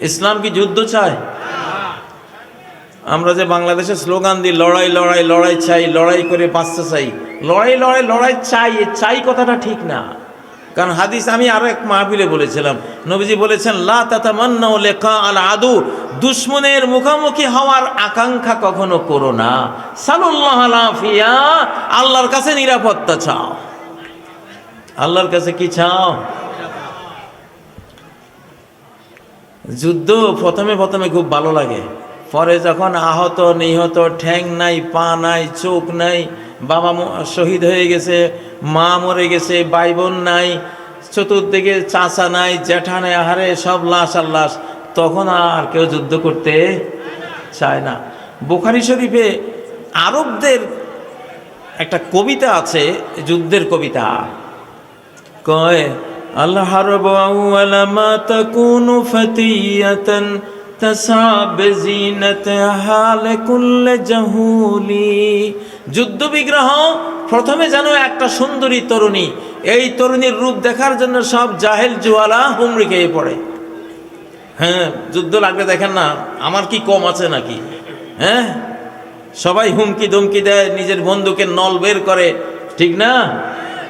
ইসলাম কি যুদ্ধ চায়? আমরা যে বাংলাদেশে স্লোগান দিই, লড়াই লড়াই লড়াই চাই, লড়াই করে বাঁচতে চাই। লড়াই লড়াই লড়াই চাই চাই কথাটা ঠিক না। কারণ হাদিস আমি আরও এক মাহফিলে বলেছিলাম। নবীজি বলেছেন, লা লেখা আল আদু। দুশ্মনের মুখোমুখি হওয়ার আকাঙ্ক্ষা কখনো করো না। আল্লাহর কাছে নিরাপত্তা চাও। আল্লাহর কাছে কি চাও? যুদ্ধ প্রথমে প্রথমে খুব ভালো লাগে। পরে যখন আহত, নিহত, ঠ্যাং নাই, পা নাই, চোখ নাই, বাবা শহীদ হয়ে গেছে, মা মরে গেছে ভাই বোন নাই, চতুর্দিকে চাচা নাই, জ্যাঠা নাই, আহারে সব লাশ আর লাশ, তখন আর কেউ যুদ্ধ করতে চায় না। বুখারি শরীফে আরবদের একটা কবিতা আছে, যুদ্ধের কবিতা। কয় আউয়াল মা তাকুনু ফাতিয়াতান তাসাব জিনাত হাল কুল জাহুলি যুদ্ধ বিগ্রহ প্রথমে যেন একটা সুন্দরী তরুণী, এই তরুণীর রূপ দেখার জন্য সব জাহেল জুয়ালা হুমড়ি খেয়ে পড়ে। হ্যাঁ যুদ্ধ লাগলে দেখেন না, আমার কি কম আছে নাকি? হ্যাঁ? সবাই হুমকি ধমকি দেয়, নিজের বন্ধুকে নল বের করে, ঠিক না?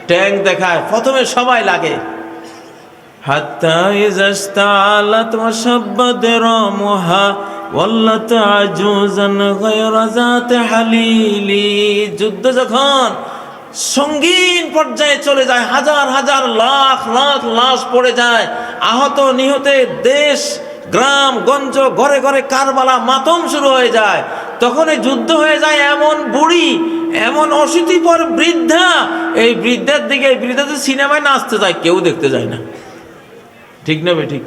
ট্যাঙ্ক দেখায়, প্রথমে সবাই লাগে। হাত্তা ইজাস্তালাত ওয়াসাব্বাদ রামুহা ওয়াল্লাত আজুজান গায়রা যাত হালিলি। যুদ্ধ যখন সঙ্গীন পর্যায়ে চলে যায়, হাজার হাজার লাখ লাখ লাশ পড়ে যায়, আহত নিহতে দেশ, গ্রাম, গঞ্জ, ঘরে ঘরে কারবালা মাতম শুরু হয়ে যায়। তখন এই যুদ্ধ হয়ে যায় এমন বুড়ি, এমন অশীতিপর বৃদ্ধা। এই বৃদ্ধার দিকে এই বৃদ্ধাদের সিনেমায় নাচতে যায়, কেউ দেখতে যায় না। ঠিক না ঠিক?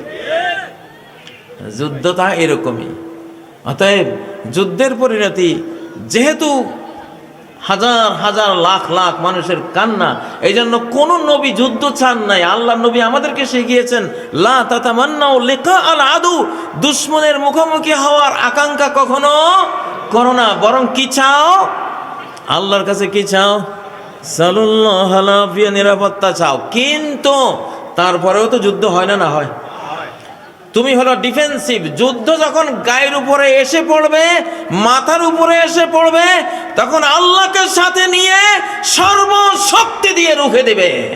যুদ্ধটা এরকমই। অতএব যুদ্ধের পরিণতি, যেহেতু হাজার হাজার, লাখ লাখ মানুষের কান্না এই জন্য কোন নবী যুদ্ধ চান নাই। আল্লাহ নবী আমাদেরকে শিখিয়েছেন, লা তাতামান্নাও লেখা আল আদু। দুশ্মনের মুখোমুখি হওয়ার আকাঙ্ক্ষা কখনো করো না। বরং কি চাও? আল্লাহর কাছে কি চাও? সালুল্লাহ নিরাপত্তা চাও। কিন্তু তারপরেও তো যুদ্ধ হয় না না হয়। তুমি হলো ডিফেন্সিভ যুদ্ধ যখন গায়ের উপরে এসে পড়বে, মাথার উপরে এসে পড়বে, তখন আল্লাহকে সাথে নিয়ে সর্বশক্তি দিয়ে রুখে দেবে।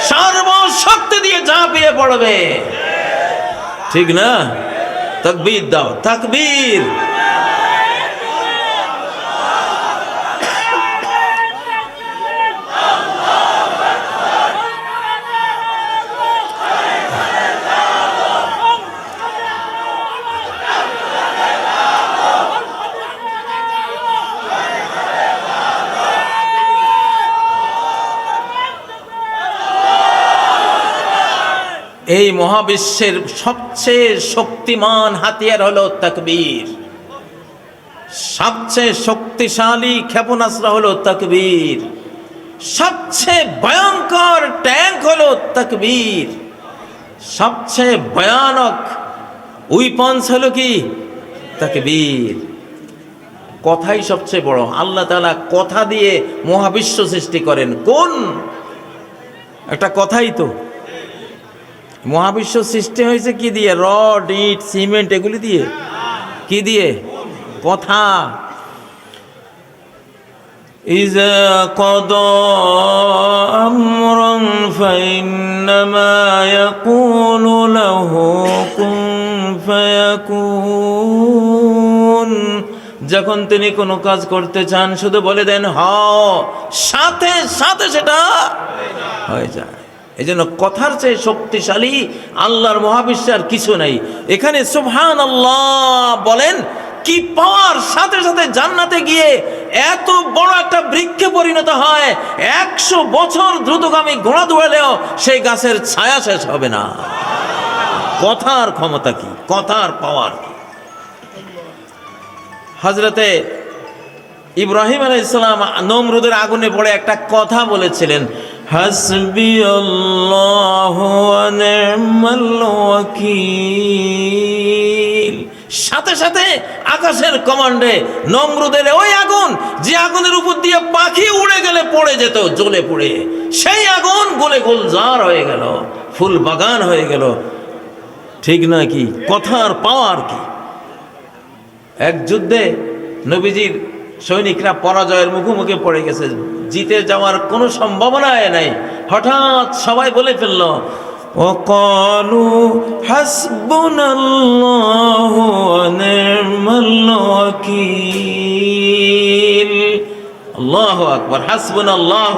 সর্বশক্তি দিয়ে ঝাঁপিয়ে পড়বে। ঠিক না? তাকবীর দাও। তাকবীর। এই মহাবিশ্বের সবচেয়ে শক্তিমান হাতিয়ার হলো তাকবীর। সবচেয়ে শক্তিশালী ক্ষেপণাস্ত্র হলো তাকবীর। সবচেয়ে ভয়ঙ্কর ট্যাঙ্ক হলো তাকবীর। সবচেয়ে ভয়ানক উইপন্স হলো কি? তাকবীর। কথাই সবচেয়ে বড়। আল্লাহ তাআলা কথা দিয়ে মহাবিশ্ব সৃষ্টি করেন। কোন? একটা কথাই তো। মহাবিশ্ব সৃষ্টি হয়েছে কি দিয়ে রড ইট সিমেন্ট এগুলি দিয়ে কি দিয়ে কথা إذا قضى أمرا فإنما يقول له كن فيكون যখন তিনি কোনো কাজ করতে চান শুধু বলে দেন হ সাথে সাথে সেটা হয়ে যায় এই জন্য কথার চেয়ে শক্তিশালী আল্লাহর মহাবিশ্বে আর কিছু নাই। এখানে সুবহান আল্লাহ বলেন, কি পাওয়ার সাথে সাথে জান্নাতে গিয়ে এত বড় একটা বৃক্ষে পরিণত হয়, একশো বছর দ্রুতগামী ঘোড়া দৌড়ালেও সেই গাছের ছায়া শেষ হবে না। কথার ক্ষমতা কি? কথার পাওয়ার কি? হজরতে ইব্রাহিম আলাই ইসলাম নমরুদের আগুনে পড়ে একটা কথা বলেছিলেন হাসবি সাথে সাথে আকাশের কমান্ডে নমরুদের ওই আগুন, যে আগুনের উপর দিয়ে পাখি উড়ে গেলে পড়ে যেত, জ্বলে পড়ে। সেই আগুন গলে গুলজার হয়ে গেল, ফুল বাগান হয়ে গেল। ঠিক নয় কি? কথার পাওয়ার কি? এক যুদ্ধে নবীজির সৈনিকরা পরাজয়ের মুখোমুখি পড়ে গেছে। জিতে যাওয়ার কোনো সম্ভাবনাই নাই হঠাৎ সবাই বলে ফেলল وقالوا حسبنا الله ونعم الوكيل الله أكبر حسبنا الله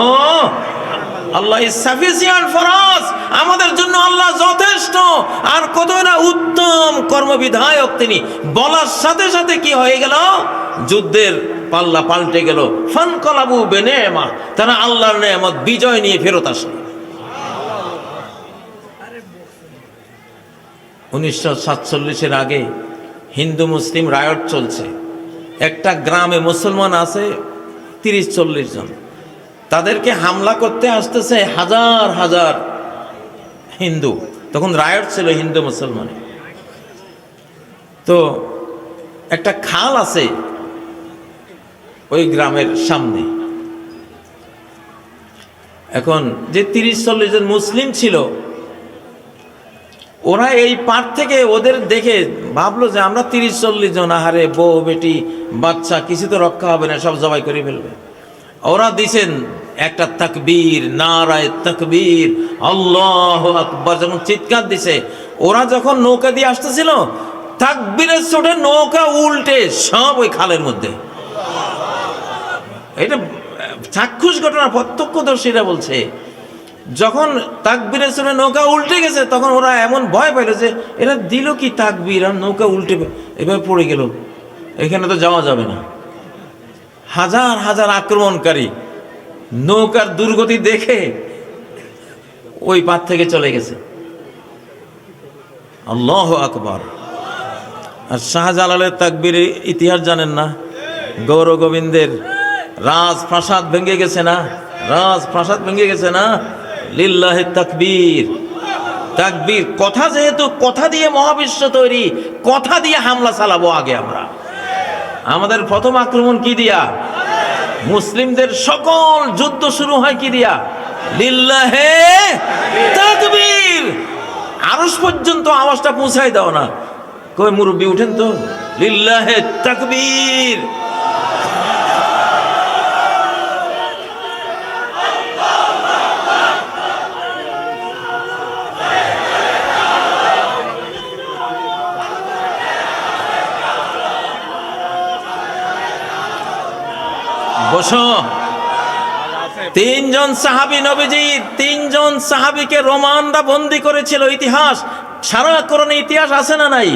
Allah is sufficient for us আমাদের জন্য আল্লাহ যথেষ্ট আর কত না উত্তম কর্মবিধায়ক তিনি বলার সাথে সাথে কি হয়ে গেল যুদ্ধের পাল্লা পাল্টে গেল। ফানকলাবু বেনেমা তারা আল্লাহর নেয়ামত, বিজয় নিয়ে ফেরত আসলো। উনিশশো সাতচল্লিশের আগে হিন্দু মুসলিম রায়ট চলছে। একটা গ্রামে মুসলমান আছে, তিরিশ চল্লিশ জন। তাদেরকে হামলা করতে আসতেছে হাজার হাজার হিন্দু। তখন রায়ট ছিল হিন্দু মুসলমানে তো একটা খাল আছে ওই গ্রামের সামনে। এখন যে তিরিশ চল্লিশ জন মুসলিম ছিল, ওরা এই পার থেকে ওদের দেখে ভাবলো যে আমরা তিরিশ চল্লিশ জন, আহারে বউ, বেটি, বাচ্চা, কিছু তো রক্ষা হবে না, সব জবাই করে ফেলবে। ওরা দিছেন একটা তাকবীর, নারায় তাকবীর, আল্লাহ আকবর, যখন চিৎকার দিছে, ওরা যখন নৌকা দিয়ে আসতেছিল, তাকবীরের চোটে নৌকা উল্টে সব ওই খালের মধ্যে। চাক্ষুষ ঘটনা প্রত্যক্ষদর্শীরা বলছে। যখন তাকবীরের সঙ্গে নৌকা উল্টে গেছে, তখন ওরা এমন ভয় পাইল যে, এরা দিল কি তাকবীর? আর নৌকা উল্টে এভাবে পড়ে গেল। এখানে তো যাওয়া যাবে না। হাজার হাজার আক্রমণকারী নৌকার দুর্গতি দেখে ওই পার থেকে চলে গেছে। আল্লাহ আকবর। আর শাহজালালের তাকবীরের ইতিহাস জানেন না? গৌর গোবিন্দের রাজপ্রাসাদ ভেঙে গেছে না? রাজপ্রাসাদ ভেঙে গেছে না? লিল্লাহে তাকবীর। তাকবীর, কথা যেহেতু, কথা দিয়ে মহাবিশ্ব তৈরি, কথা দিয়ে হামলা চালাবো আগে আমরা। আমাদের প্রথম আক্রমণ কি দিয়া? মুসলিমদের সকল যুদ্ধ শুরু হয় কি দিয়া? লিল্লাহে তাকবীর। আরস পর্যন্ত আওয়াজটা পৌঁছাই দাও না। কই মুরব্বী, উঠেন তো। লিল্লাহে তাকবীর। তিনজন সাহাবি নবীজি, তিনজন সাহাবিকে রোমানরা বন্দি করেছিল, ইতিহাস। সারা করণে ইতিহাস আছে না নাই?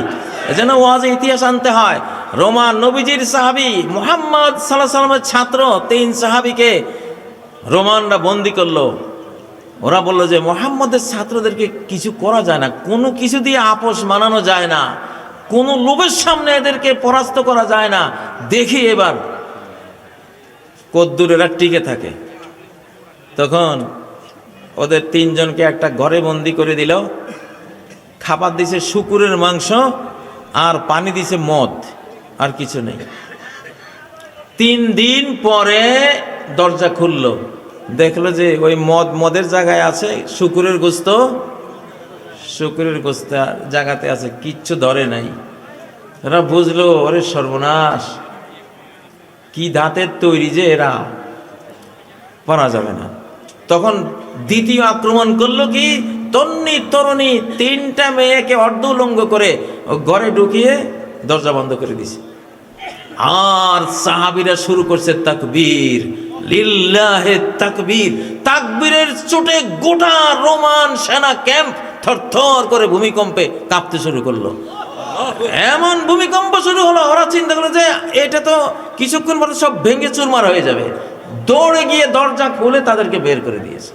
যেন ওয়াজে ইতিহাস আনতে হয়। রোমান নবীজির সাহাবি মোহাম্মদ সাল্লাহ সাল্লামের ছাত্র, তিন সাহাবিকে রোমানরা বন্দি করল। ওরা বলল যে, মোহাম্মদের ছাত্রদেরকে কিছু করা যায় না, কোনো কিছু দিয়ে আপোষ মানানো যায় না, কোনো লোভের সামনে এদেরকে পরাস্ত করা যায় না। দেখি এবার কদ্দুর এরা টিকে থাকে। তখন ওদের তিনজনকে একটা ঘরে বন্দি করে দিল। খাবার দিছে শুকুরের মাংস আর পানি দিছে মদ, আর কিছু নেই। তিন দিন পরে দরজা খুললো। দেখল যে ওই মদ মদের জায়গায় আছে, শুকুরের গোস্ত। শুকুরের গোস্ত জায়গাতে আছে, কিচ্ছু ধরে নাই। এরা বুঝলো, ওরে সর্বনাশ, কি দাঁতের তৈরি যে এরা? পারা যাবে না। তখন দ্বিতীয় আক্রমণ করল কি? তন্নি তরুণী তিনটা মেয়েকে অর্ধউলঙ্গ করে ঘরে ঢুকিয়ে দরজা বন্ধ করে দিছে। আর সাহাবিরা শুরু করছে তাকবীর। লিল্লাহে তাকবীর। তাকবীরের চোটে গোটা রোমান সেনা ক্যাম্প থরথর করে ভূমিকম্পে কাঁপতে শুরু করল। এমন ভূমিকম্প শুরু হলো, ওরা চিন্তা করল যে এটা তো কিছুক্ষণ পরে সব ভেঙে চুরমার হয়ে যাবে। দৌড়ে গিয়ে দরজা খুলে তাদেরকে বের করে দিয়েছে।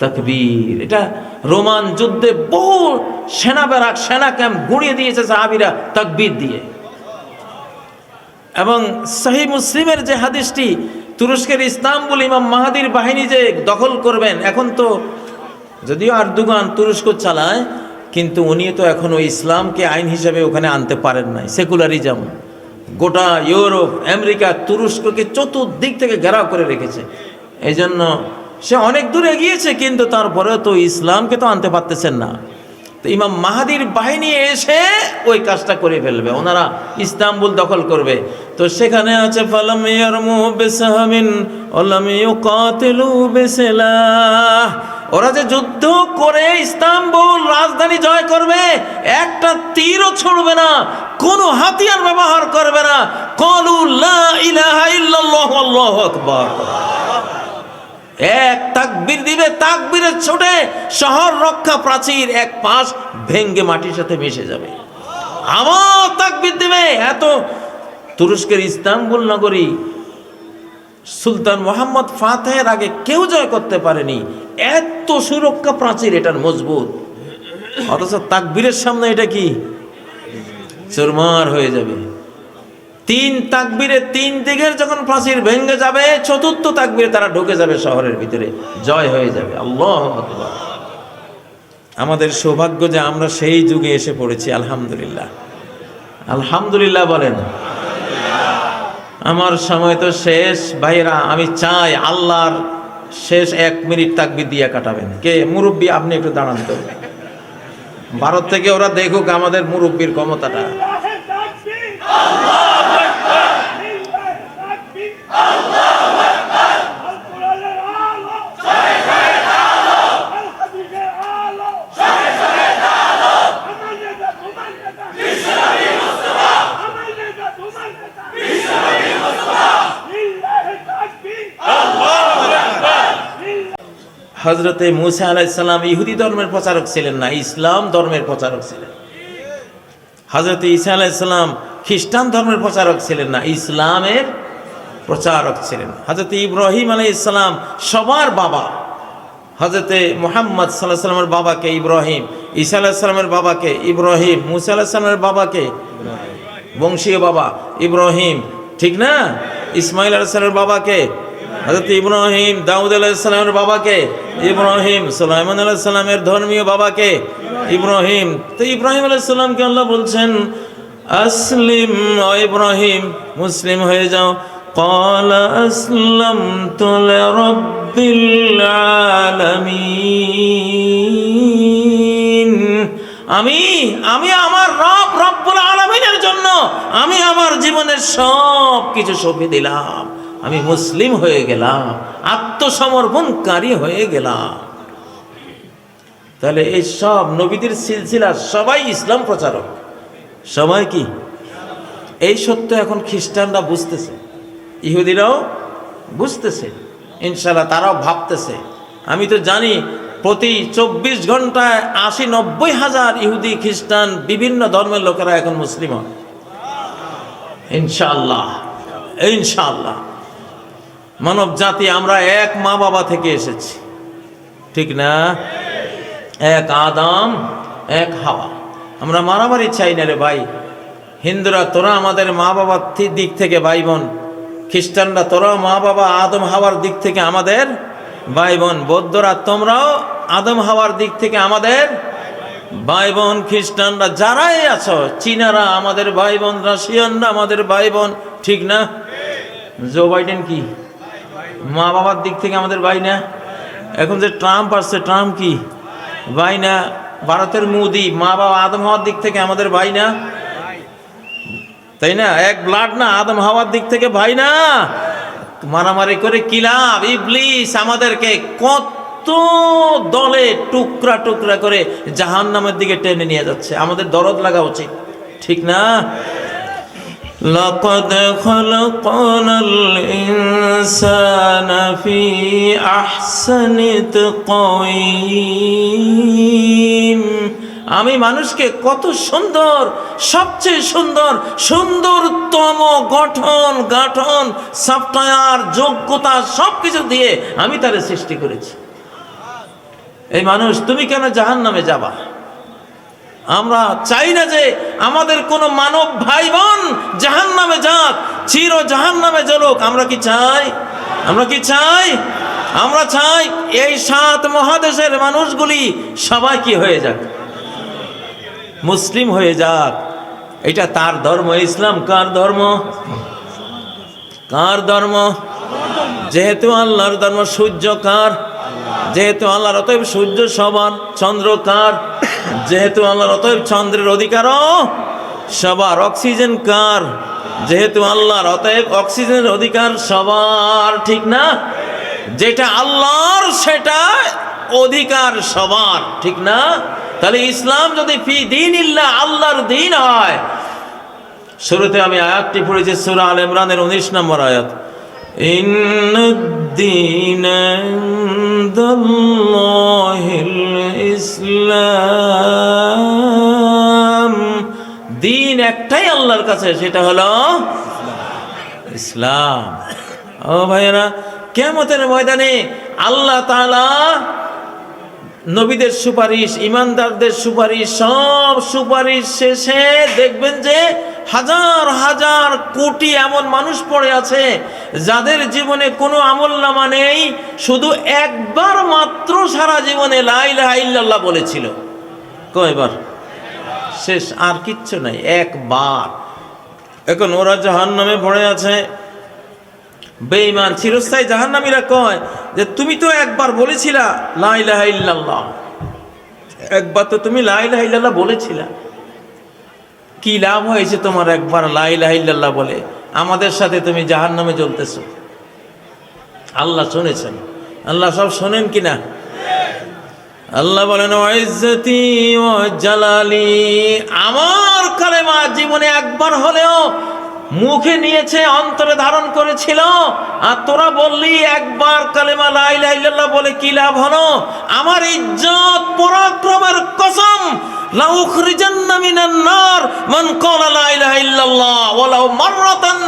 তাকবীর। এটা রোমান যুদ্ধে বহু সেনা ব্যারাক সেনা ক্যাম্প গুঁড়িয়ে দিয়েছে সাহাবিরা তাকবীর দিয়ে। এবং সহি মুসলিমের যে হাদিসটি, তুরস্কের ইস্তাম্বুল ইমাম মাহাদির বাহিনী যে দখল করবেন, এখন তো যদিও আর্দুগান তুরস্ক চালায়, কিন্তু উনি তো এখনও ইসলামকে আইন হিসাবে ওখানে আনতে পারেন নাই, সেকুলারিজম। গোটা ইউরোপ, আমেরিকা, তুরস্ককে চতুর্দিক থেকে ঘেরাও করে রেখেছে। এই জন্য সে অনেক দূর এগিয়েছে, কিন্তু তারপরেও তো ইসলামকে তো আনতে পারতেছেন না। তো ইমাম মাহাদির বাহিনী এসে ওই কাজটা করে ফেলবে, ওনারা ইস্তাম্বুল দখল করবে। তো সেখানে আছে ওলাম ওরা যে যুদ্ধ করে ইস্তাম্বুল রাজধানী জয় করবে, একটা তীরও ছুড়বে না, কোনো হাতিয়ার ব্যবহার করবে না কলু এক তাকবীর দিবে, তাকবীরের ছোটে শহর রক্ষা প্রাচীর এক পাশ ভেঙ্গে সাথে মিশে যাবে। আমার তাকবীর দিবে, এত তুরস্কের ইস্তাম্বুল নগরী। সুলতান মোহাম্মদ ফাতেহের আগে কেউ জয় করতে পারেনি। এত সুরক্ষা প্রাচীর, এটার মজবুত। অথচ তাকবীরের সামনে এটা কি? চুরমার হয়ে যাবে। তিন তাকবীরে তিন দিকের যখন প্রাচীর ভেঙে যাবে, চতুর্থ তাকবীরে তারা ঢুকে যাবে শহরের ভিতরে। জয় হয়ে যাবে। আল্লাহ আমাদের সৌভাগ্য যে আমরা সেই যুগে এসে পড়েছি, আলহামদুলিল্লাহ। আলহামদুলিল্লাহ বলেন। আমার সময় তো শেষ। ভাইরা আমি চাই আল্লাহর শেষ এক মিনিট তাকবি দিয়ে কাটাবেন। কে? মুরব্বী, আপনি একটু দাঁড়ান তো। ভারত থেকে ওরা দেখুক আমাদের মুরব্বীর ক্ষমতাটা। হজরতে মুসা আলাইসাল্লাম ইহুদি ধর্মের প্রচারক ছিলেন না, ইসলাম ধর্মের প্রচারক ছিলেন। হজরত ঈসা আলাইসাল্লাম খ্রিস্টান ধর্মের প্রচারক ছিলেন না, ইসলামের প্রচারক ছিলেন। হজরত ইব্রাহিম আলাই ইসলাম সবার বাবা। হজরতে মোহাম্মদ সাল্লাহ সাল্লামের বাবাকে ইব্রাহিম, ঈসা আলাহ সাল্লামের বাবাকে ইব্রাহিম, মুসা আলাহ সাল্লামের বাবাকে বংশীয় বাবা ইব্রাহিম। ঠিক না? ইসমাইল আলাহ সাল্লামের বাবাকে হজরত ইব্রাহিম, দাউদ আলাইসালামের বাবাকে, ইব্রাহিম, সুলাইমান আলাইসালামের ধর্মীয় বাবাকে ইব্রাহিম। তো ইব্রাহিম আলাইসাল্লামকে আল্লাহ বলছেন, আসলিম ইব্রাহিম, মুসলিম হয়ে যাও। قال أسلمت لرب العالمين আমি আমি আমার রব রব্বুল আলামিনের জন্য আমি আমার জীবনের সব কিছু সঁপে দিলাম আমি মুসলিম হয়ে গেলাম আত্মসমর্পণকারী হয়ে গেলাম তাহলে এই সব নবীদের সিলসিলা সবাই ইসলাম প্রচারক সবাই কি এই সত্য এখন খ্রিস্টানরা বুঝতেছে ইহুদিরাও বুঝতেছে ইনশাল্লাহ তারাও ভাবতেছে। আমি তো জানি প্রতি চব্বিশ ঘন্টায় আশি নব্বই হাজার ইহুদি খ্রিস্টান বিভিন্ন ধর্মের লোকেরা এখন মুসলিম হন ইনশাল্লাহ ইনশাল্লাহ মানব জাতি, আমরা এক মা বাবা থেকে এসেছি। ঠিক না? এক আদম, এক হাওয়া। আমরা মারামারি চাই না রে ভাই। হিন্দুরা, তোরা আমাদের মা বাবার দিক থেকে ভাই বোন খ্রিস্টানরা, তোরা মা বাবা আদম হাওয়ার দিক থেকে আমাদের ভাই বোন বৌদ্ধরা, তোমরাও আদম হাওয়ার দিক থেকে আমাদের ভাই বোন খ্রিস্টানরা যারাই আছো, চীনারা আমাদের ভাই বোন রাশিয়ানরা আমাদের ভাই বোন ঠিক না? জো বাইডেন কি? মা বাবার দিক থেকে আমাদের ভাই না? এখন যে ট্রাম্প আসছে ট্রাম্প কি? ভাই না? ভারতের মোদি, মা বাবা আদম হওয়ার দিক থেকে আমাদের ভাই না? তাই না এক ব্লাড না আদম হওয়ার দিক থেকে ভাই না মারামারি করে কি লাভ ইবলিস আমাদেরকে কত দলে টুকরা টুকরা করে জাহান নামের দিকে টেনে নিয়ে যাচ্ছে আমাদের দরদ লাগা উচিত ঠিক না لقد خلقنا الإنسان في أحسن تقويم আমি মানুষকে কত সুন্দর, সবচেয়ে সুন্দর, সুন্দরতম গঠন, গাঠন সফটওয়্যার যোগ্যতা সব কিছু দিয়ে আমি তারে সৃষ্টি করেছি। এই মানুষ, তুমি কেন জাহান নামে যাবা? আমরা চাই না যে আমাদের কোনো মানব ভাই বোন জাহান নামে যাক, চির জাহান নামে জ্বলুক। আমরা কি চাই? আমরা কি চাই? আমরা চাই এই সাত মহাদেশের মানুষগুলি সবাই কি হয়ে যাক? মুসলিম হয়ে যাক। এটা তার ধর্ম, ইসলাম কার ধর্ম? কার ধর্ম? যেহেতু আল্লাহর ধর্ম সূর্য কার, যেহেতু আল্লাহর অতএব সূর্য সবার, চন্দ্র কার, যেহেতু আল্লাহর অতএব চন্দ্রের অধিকারও সবার, অক্সিজেন কার, যেহেতু আল্লাহর অতএব অক্সিজেনের অধিকার সবার, ঠিক না? যেটা আল্লাহর, সেটা অধিকার সবার, ঠিক না? তাহলে ইসলাম যদি ফি দিন ইল্লা আল্লাহর দিন হয়, শুরুতে আমি আয়াতটি পড়েছি, সুরা আল ইমরানের উনিশ নম্বর আয়াত। ইন্নদ্দিন ইসলাম। দিন একটাই আল্লাহর কাছে, সেটা হলো ইসলাম। ও ভাইয়েরা কেমতের ময়দানে আল্লাহ তাআলা নবীদের সুপারিশ, ইমানদারদের সুপারিশ, সব সুপারিশ শেষে দেখবেন যে হাজার হাজার কোটি এমন মানুষ পড়ে আছে যাদের জীবনে কোনো আমল নামা নেই, শুধু একবার মাত্র সারা জীবনে লাইলাহা ইল্লাল্লাহ বলেছিল। কয়বার শেষ, আর কিচ্ছু নাই, একবার। এখন ওরা জাহান নামে পড়ে আছে বেঈমান চিরস্থায়ী জাহান্নামীরা কয় যে তুমি তো একবার বলেছিলা, লা ইলাহা ইল্লাল্লাহ। একবার তো তুমি লা ইলাহা ইল্লাল্লাহ বলেছিলা। কি লাভ হয়েছে তোমার একবার লা ইলাহা ইল্লাল্লাহ বলে? আমাদের সাথে তুমি জাহান্নামে জ্বলতেছো। আল্লাহ শুনেছেন। আল্লাহ সব শোনেন কি না আল্লাহ বলেন ইজ্জতি ও জালালি আমার কালেমা জীবনে একবার হলেও মুখে নিয়েছে, অন্তরে ধারণ করেছিল। আর তোরা বললি, একবার কালেমা লাইলা ইল্লাল্লাহ বলে কি লাভ হলো? আমার ইজ্জত পরাক্রমের কসম। লাউখরিজান্না মিনান নার, মান ক্বালা লা ইলাহা ইল্লাল্লাহ, ওয়ালাউ মাররাতান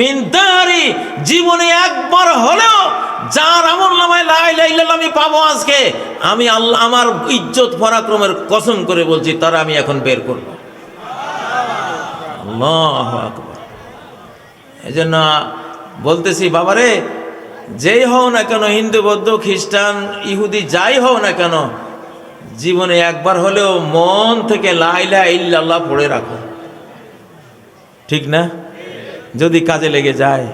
মিন দারি জীবনে একবার হলেও যার আমল নামায় লা ইলাহা ইল্লাল্লাহ আমি পাবো আজকে, আমি আল্লাহ, আমার ইজ্জত পরাক্রমের কসম করে বলছি, তারা আমি এখন বের করব। আল্লাহু আকবার। এই জন্য বলতেছি, বাবারে, যেই হও না কেন, হিন্দু, বৌদ্ধ, খ্রিস্টান, ইহুদি, যাই হও না কেন, জীবনে একবার হলেও মন থেকে লাইলা ইল্লাল্লাহ পড়ে রাখো। ঠিক না? যদি কাজে লেগে যায়।